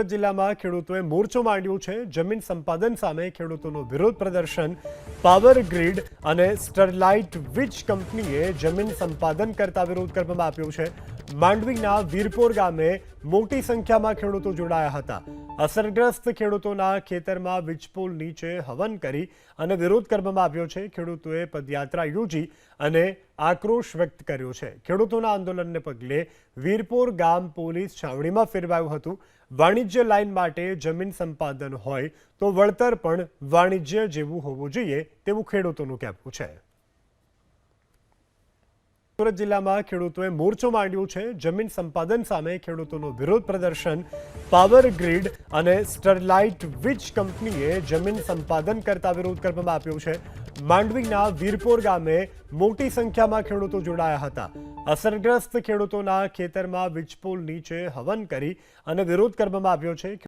સુરત જિલ્લામાં ખેડૂતોએ મોરચો માંડ્યો છે. જમીન સંપાદન સામે ખેડૂતોનો વિરોધ પ્રદર્શન, પાવર ગ્રીડ અને સ્ટરલાઇટ વીજ કંપનીએ જમીન સંપાદન કરતા વિરોધ કરવામાં આવ્યો છે. માંડવીના વીરપોર ગામે મોટી સંખ્યામાં ખેડૂતો જોડાયા હતા. અસરગ્રસ્ત ખેડૂતોના ખેતરમાં વીજપોલ નીચે હવન કરી અને વિરોધ કરવામાં આવ્યો છે. ખેડૂતોએ પદયાત્રા યોજી અને આક્રોશ વ્યક્ત કર્યો છે. ખેડૂતોના આંદોલનને પગલે વીરપોર ગામ પોલીસ છાવણીમાં ફેરવાયું હતું. વાણિજ્ય લાઇન માટે જમીન સંપાદન હોય તો વળતર પણ વાણિજ્ય જેવું હોવું જોઈએ તેવું ખેડૂતોનું કહેવું છે. સુરત જિલ્લામાં ખેડૂતોએ મોરચો માંડ્યો છે. જમીન સંપાદન સામે ખેડૂતોનો વિરોધ પ્રદર્શન, પાવર ગ્રીડ અને સ્ટરલાઇટ વીજ કંપનીએ જમીન સંપાદન કરતા વિરોધ કરવામાં આપ્યો છે. માંડવીના વીરપોર ગામે મોટી સંખ્યામાં ખેડૂતો જોડાયા હતા. અસરગ્રસ્ત ખેડૂતોના ખેતરમાં વીજપોલ નીચે હવન કરી અને વિરોધ કરવામાં આવ્યો છે.